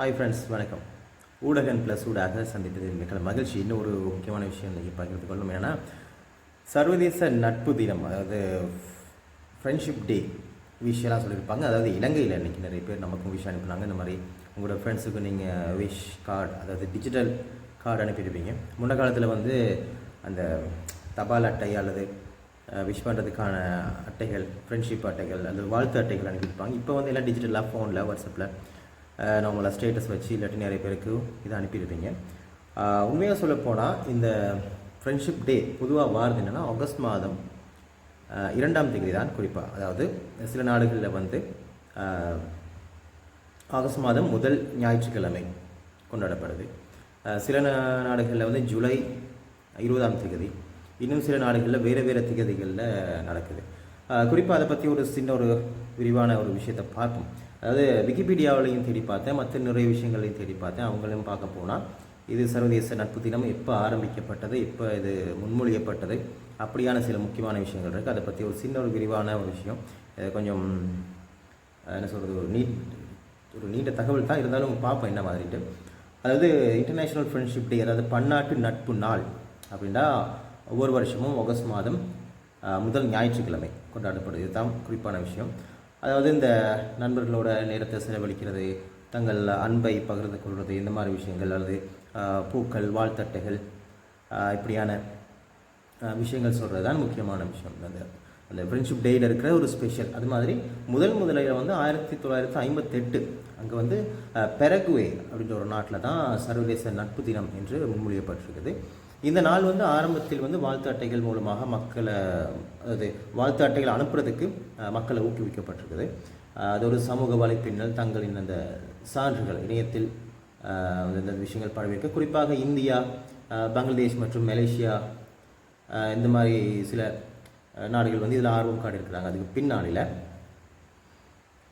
Hi friends வணக்கம். ஊடகன் plus ஊடாக சந்தித்ததில் மிக மகிழ்ச்சி. இன்னும் ஒரு முக்கியமான விஷயம் இன்றைக்கி பகிர்ந்து கொள்ளும் ஏன்னா சர்வதேச நட்பு தினம் அதாவது ஃப்ரெண்ட்ஷிப் டே விஷயம்லாம் சொல்லியிருப்பாங்க. அதாவது இலங்கையில் இன்றைக்கி நிறைய பேர் நமக்கும் விஷயம் அனுப்புனாங்க. இந்த மாதிரி உங்களோட ஃப்ரெண்ட்ஸுக்கு நீங்கள் விஷ் கார்டு அதாவது டிஜிட்டல் கார்டு அனுப்பியிருப்பீங்க. முன்ன காலத்தில் வந்து அந்த தபால் அட்டை அல்லது விஷ் பண்ணுறதுக்கான அட்டைகள் ஃப்ரெண்ட்ஷிப் அட்டைகள் அல்லது வாழ்த்து அட்டைகள் அனுப்பியிருப்பாங்க. இப்போ வந்து எல்லாம் டிஜிட்டலாக ஃபோனில் வாட்ஸ்அப்பில் நார்மலாக ஸ்டேட்டஸ் வச்சு இல்லாட்டி நிறைய பேருக்கு இதை அனுப்பியிருப்பீங்க உண்மையாக சொல்லப்போனால் இந்த ஃப்ரெண்ட்ஷிப் டே பொதுவாக வாரது என்னென்னா ஆகஸ்ட் மாதம் இரண்டாம் தேதி தான் குறிப்பாக அதாவது சில நாடுகளில் வந்து ஆகஸ்ட் மாதம் முதல் ஞாயிற்றுக்கிழமை கொண்டாடப்படுது. சில நாடுகளில் வந்து ஜூலை இருபதாம் தேதி இன்னும் சில நாடுகளில் வேறு வேறு திகதிகளில் நடக்குது. குறிப்பாக அதை பற்றி ஒரு சின்ன ஒரு விரிவான ஒரு விஷயத்தை பார்ப்போம் அதாவது விக்கிபீடியாவிலையும் தேடி பார்த்தேன் மற்ற நிறைய விஷயங்களையும் தேடி பார்த்தேன். அவங்களையும் பார்க்க போனால் இது சர்வதேச நட்பு தினம் எப்போ ஆரம்பிக்கப்பட்டது எப்போ இது முன்மொழியப்பட்டது அப்படியான சில முக்கியமான விஷயங்கள் இருக்குது அதை பற்றி ஒரு சின்ன ஒரு விரிவான ஒரு விஷயம். கொஞ்சம் என்ன சொல்கிறது ஒரு நீட் ஒரு நீண்ட தகவல் தான் இருந்தாலும் பார்ப்போம் என்ன மாதிரிட்டு அதாவது இன்டர்நேஷ்னல் ஃப்ரெண்ட்ஷிப் டே அதாவது பன்னாட்டு நட்பு நாள் அப்படின்னா ஒவ்வொரு வருஷமும் ஆகஸ்ட் மாதம் முதல் ஞாயிற்றுக்கிழமை கொண்டாடப்படுது. இதுதான் குறிப்பான விஷயம். அதாவது இந்த நண்பர்களோட நேரத்தை செலவழிக்கிறது தங்கள் அன்பை பகிர்ந்து கொள்வது இந்த மாதிரி விஷயங்கள் அல்லது பூக்கள் வாழ்த்தட்டைகள் இப்படியான விஷயங்கள் சொல்கிறது தான் முக்கியமான விஷயம். அந்த அந்த ஃப்ரெண்ட்ஷிப் டேயில் இருக்கிற ஒரு ஸ்பெஷல் அது மாதிரி முதல் முதலில் வந்து ஆயிரத்தி தொள்ளாயிரத்தி ஐம்பத்தெட்டு அங்கே வந்து பெரகுவே அப்படின்ற ஒரு நாட்டில் தான் சர்வதேச நட்பு தினம் என்று முன்மொழியப்பட்டிருக்குது. இந்த நாள் வந்து ஆரம்பத்தில் வந்து வாழ்த்து அட்டைகள் மூலமாக மக்களை அதாவது வாழ்த்து அட்டைகள் அனுப்புறதுக்கு மக்களை ஊக்குவிக்கப்பட்டிருக்குது. அது ஒரு சமூக வலைப்பின்னல் தங்களின் அந்த சான்றுகள் இணையத்தில் இந்த விஷயங்கள் பரவியிருக்கு. குறிப்பாக இந்தியா பங்களாதேஷ் மற்றும் மலேசியா இந்த மாதிரி சில நாடுகள் வந்து இதில் ஆர்வம் காட்டியிருக்கிறாங்க. அதுக்கு பின்னாளில்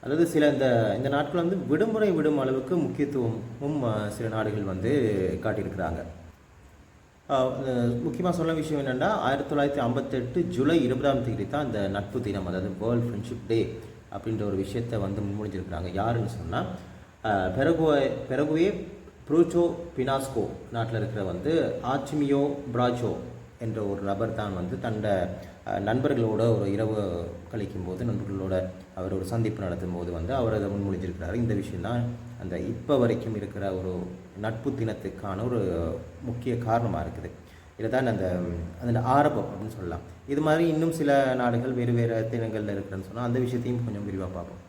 அதாவது சில இந்த இந்த நாட்கள் வந்து விடுமுறை விடும் அளவுக்கு முக்கியத்துவமும் சில நாடுகள் வந்து காட்டியிருக்கிறாங்க. முக்கியமாக சொல்ல விஷயம் என்னென்னா ஆயிரத்தி தொள்ளாயிரத்தி ஐம்பத்தெட்டு ஜூலை இருபதாம் தேதி தான் இந்த நட்பு தினம் அதாவது வேர்ல்ட் ஃப்ரெண்ட்ஷிப் டே அப்படின்ற ஒரு விஷயத்தை வந்து முன்மொழிஞ்சிருக்கிறாங்க. யாருன்னு சொன்னால் பெரகுவே பெரகுவே ப்ரூச்சோ பினாஸ்கோ நாட்டில் இருக்கிற வந்து ஆச்சிமியோ பிராச்சோ என்ற ஒரு நபர் தான் வந்து தன்னோட நண்பர்களோட ஒரு இரவு கழிக்கும் போது நண்பர்களோட அவர் ஒரு சந்திப்பு நடத்தும் போது வந்து அவர் அதை முன்மொழிஞ்சிருக்கிறாரு. இந்த விஷயந்தான் அந்த இப்போ வரைக்கும் இருக்கிற ஒரு நட்பு தினத்துக்கான ஒரு முக்கிய காரணமாக இருக்குது. இதுதான் அந்த அந்த ஆரம்பம் அப்படின்னு சொல்லலாம். இது மாதிரி இன்னும் சில நாடுகள் வேறு வேறு தினங்களில் இருக்குன்னு சொன்னால் அந்த விஷயத்தையும் கொஞ்சம் விரிவாக பார்ப்போம்.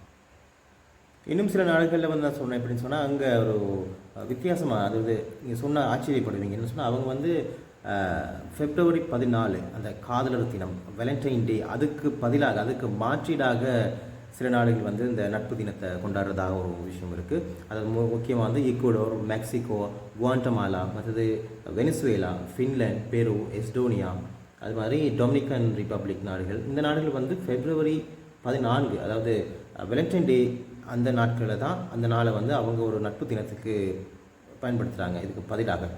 இன்னும் சில நாடுகளில் வந்து நான் சொன்னேன் எப்படின்னு சொன்னால் அங்கே ஒரு வித்தியாசமாக அதாவது நீங்கள் சொன்ன ஆச்சரியப்படுவீங்கன்னு சொன்னால் அவங்க வந்து பிப்ரவரி பதினாலு அந்த காதலர் தினம் வேலண்டைன் டே அதுக்கு பதிலாக அதுக்கு மாற்றீடாக சில நாடுகள் வந்து இந்த நட்பு தினத்தை கொண்டாடுறதாக ஒரு விஷயம் இருக்குது அது முக்கியமாக வந்து ஈக்குவடோர் மெக்சிகோ குவாண்டமாலா மற்றது வெனிசுவேலா ஃபின்லேண்ட் பெரு எஸ்டோனியா அது மாதிரி டொமினிக்கன் ரிப்பப்ளிக் நாடுகள். இந்த நாடுகள் வந்து பிப்ரவரி பதினான்கு அதாவது வேலண்டைன் டே அந்த நாட்களில் தான் அந்த நாளை வந்து அவங்க ஒரு நட்பு தினத்துக்கு பயன்படுத்துகிறாங்க இதுக்கு பதிலாக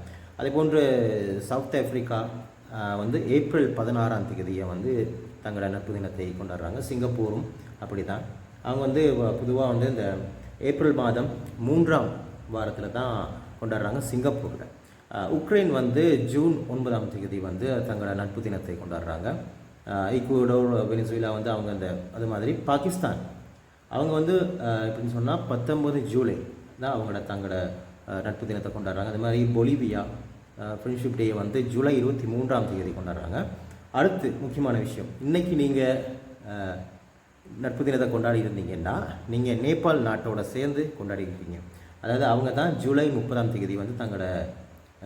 அதே போன்று சவுத் ஆஃப்ரிக்கா வந்து ஏப்ரல் பதினாறாம் தேதியை வந்து தங்களோட நட்பு தினத்தை கொண்டாடுறாங்க. சிங்கப்பூரும் அப்படி தான் அவங்க வந்து பொதுவாக வந்து இந்த ஏப்ரல் மாதம் மூன்றாம் வாரத்தில் தான் கொண்டாடுறாங்க சிங்கப்பூரில். உக்ரைன் வந்து ஜூன் ஒன்பதாம் தேதி வந்து தங்களோட நட்பு தினத்தை கொண்டாடுறாங்க. ஈக்குவடோர் வெனிசுவிலா வந்து அவங்க அந்த அது மாதிரி பாகிஸ்தான். அவங்க வந்து எப்படின்னு சொன்னால் பத்தொம்பது ஜூலை தான் அவங்களோட தங்களோட நட்பு தினத்தை கொண்டாடுறாங்க. அது மாதிரி பொலிவியா ஃப்ரெண்ட்ஷிப் டே வந்து ஜூலை இருபத்தி மூன்றாம் தேதி கொண்டாடுறாங்க. அடுத்து முக்கியமான விஷயம் இன்றைக்கி நீங்கள் நட்பு தினத்தை கொண்டாடி இருந்தீங்கன்னா நீங்கள் நேபாள் நாட்டோட சேர்ந்து கொண்டாடிருக்கீங்க அதாவது அவங்க தான் ஜூலை முப்பதாம் தேதி வந்து தங்களோட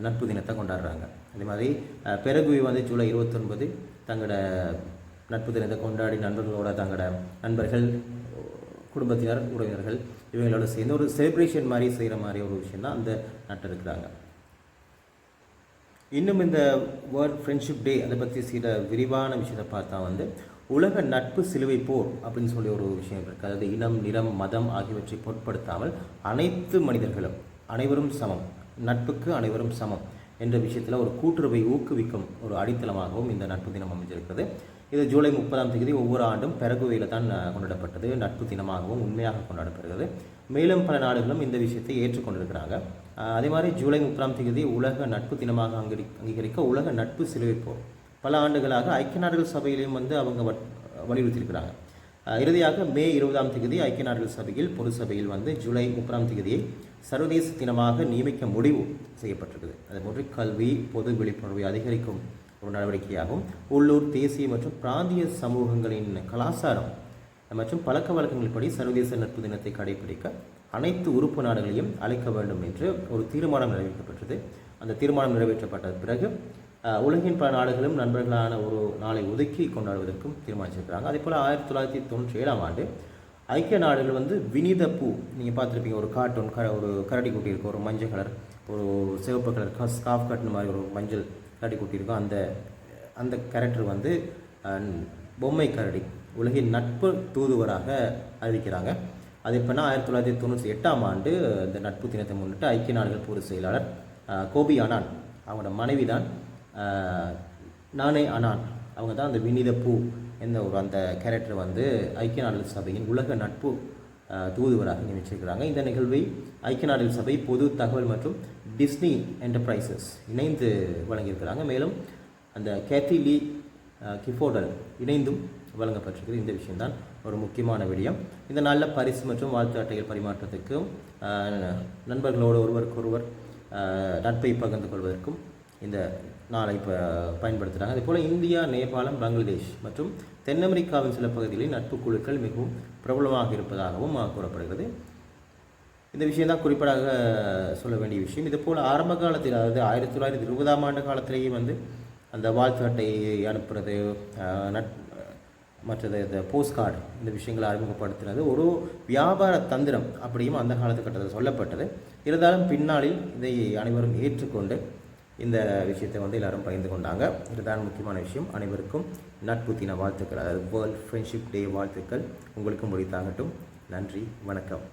நட்பு தினத்தை கொண்டாடுறாங்க. அதே மாதிரி அஹ், வந்து ஜூலை இருபத்தொன்பது தங்களோட நட்பு தினத்தை கொண்டாடி நண்பர்களோட தங்களோட நண்பர்கள் குடும்பத்தினர் உறவினர்கள் இவங்களோட சேர்ந்து ஒரு செலிப்ரேஷன் மாதிரி செய்கிற மாதிரி ஒரு விஷயம் தான் அந்த நாட்டில் இருக்கிறாங்க. இன்னும் இந்த வேர்ல்ட் ஃப்ரெண்ட்ஷிப் டே அதை பற்றி சில விரிவான விஷயத்தை பார்த்தா வந்து உலக நட்பு சிலுவை போர் அப்படின்னு சொல்லி ஒரு விஷயம் இருக்குது அதாவது இனம் நிறம் மதம் ஆகியவற்றை பொருட்படுத்தாமல் அனைத்து மனிதர்களும் அனைவரும் சமம். நட்புக்கு அனைவரும் சமம் என்ற விஷயத்தில் ஒரு கூட்டுறவை ஊக்குவிக்கும் ஒரு அடித்தளமாகவும் இந்த நட்பு தினம் அமைஞ்சிருக்கிறது இது ஜூலை முப்பதாம் தேதி ஒவ்வொரு ஆண்டும் பெரகுவையில் தான் கொண்டாடப்பட்டது. நட்பு தினமாகவும் உண்மையாக கொண்டாடப்படுகிறது. மேலும் பல நாடுகளும் இந்த விஷயத்தை ஏற்றுக்கொண்டிருக்கிறாங்க. அதே மாதிரி ஜூலை முப்பதாம் தேதி உலக நட்பு தினமாக அங்கீகரி அங்கீகரிக்க உலக நட்பு சிலுவைப்போர் பல ஆண்டுகளாக ஐக்கிய நாடுகள் சபையிலையும் வந்து அவங்க வலியுறுத்தியிருக்கிறாங்க. இறுதியாக மே இருபதாம் தேதி ஐக்கிய நாடுகள் சபையில் பொது சபையில் வந்து ஜூலை முப்பதாம் தேதியை சர்வதேச தினமாக நியமிக்க முடிவு செய்யப்பட்டிருக்குது. அதுபோன்று கல்வி பொது விழிப்புணர்வை அதிகரிக்கும் ஒரு நடவடிக்கையாகும். உள்ளூர் தேசிய மற்றும் பிராந்திய சமூகங்களின் கலாச்சாரம் மற்றும் பழக்க வழக்கங்களின்படி சர்வதேச நட்பு தினத்தை கடைபிடிக்க அனைத்து உறுப்பு நாடுகளையும் அழைக்க வேண்டும் என்று ஒரு தீர்மானம் நிறைவேற்றப்பட்டது. அந்த தீர்மானம் நிறைவேற்றப்பட்ட பிறகு உலகின் பல நாடுகளும் நண்பர்களான ஒரு நாளை ஒதுக்கி கொண்டாடுவதற்கும் தீர்மானிச்சிருக்கிறாங்க. அதே போல் ஆயிரத்தி தொள்ளாயிரத்தி தொண்ணூற்றி ஏழாம் ஆண்டு ஐக்கிய நாடுகள் வந்து வினித பூ நீங்கள் பார்த்துருப்பீங்க ஒரு கார்ட்டூன் க ஒரு கரடி குட்டி இருக்கும் ஒரு மஞ்சள் கலர் ஒரு சிவப்பு கலர் ஸ்காஃப் கட்டின மாதிரி ஒரு மஞ்சள் கரடி கூட்டியிருக்கோம். அந்த அந்த கேரக்டர் வந்து பொம்மை கரடி உலகின் நட்பு தூதுவராக அறிவிக்கிறாங்க. அது எப்போனா ஆயிரத்தி தொள்ளாயிரத்தி தொண்ணூற்றி எட்டாம் ஆண்டு இந்த நட்பு தினத்தை முன்னிட்டு ஐக்கிய நாடுகள் பொது செயலாளர் கோபி அனான் அவங்களோட மனைவி தான் நானே அனான். அவங்க தான் அந்த வினித பூ என்ற ஒரு அந்த கேரக்டர் வந்து ஐக்கிய நாடுகள் சபையின் உலக நட்பு தூதுவராக நியமிச்சிருக்கிறாங்க. இந்த நிகழ்வை ஐக்கிய நாடுகள் சபை பொது தகவல் மற்றும் டிஸ்னி என்டர்பிரைசஸ் இணைந்து வழங்கியிருக்கிறாங்க. மேலும் அந்த கேத்தி லீ கிஃபோர்டல் இணைந்தும் வழங்கப்பட்டிருக்கிறது. இந்த விஷயம்தான் ஒரு முக்கியமான விடயம். இந்த நாளில் பரிசு மற்றும் வாழ்த்து அட்டைகள் பரிமாற்றத்துக்கும் நண்பர்களோடு ஒருவருக்கொருவர் நட்பை பகிர்ந்து கொள்வதற்கும் இந்த நாளை இப்போ பயன்படுத்துகிறாங்க அதே போல் இந்தியா நேபாளம் பங்களாதேஷ் மற்றும் தென் அமெரிக்காவின் சில பகுதிகளில் நட்பு குழுக்கள் மிகவும் பிரபலமாக இருப்பதாகவும் கூறப்படுகிறது. இந்த விஷயம் தான் குறிப்பாக சொல்ல வேண்டிய விஷயம். இது போல் ஆரம்ப காலத்தில் அதாவது ஆயிரத்தி தொள்ளாயிரத்தி இருபதாம் ஆண்டு காலத்திலேயே வந்து அந்த வாழ்த்து அட்டையை அனுப்புறது நட் மற்றது இந்த போஸ்ட் கார்டு இந்த விஷயங்களை அறிமுகப்படுத்தினது ஒரு வியாபார தந்திரம் அப்படியும் அந்த காலத்துக்கட்டத்தில் சொல்லப்பட்டது. இருந்தாலும் பின்னாளில் இதை அனைவரும் ஏற்றுக்கொண்டு இந்த விஷயத்தை வந்து எல்லாரும் பகிர்ந்து கொண்டாங்க. இதுதான் முக்கியமான விஷயம். அனைவருக்கும் நட்பு தின வாழ்த்துக்கள். அதாவது வேர்ல்ட் ஃப்ரெண்ட்ஷிப் டே வாழ்த்துக்கள். உங்களுக்கும் முடித்தாகட்டும். நன்றி. வணக்கம்.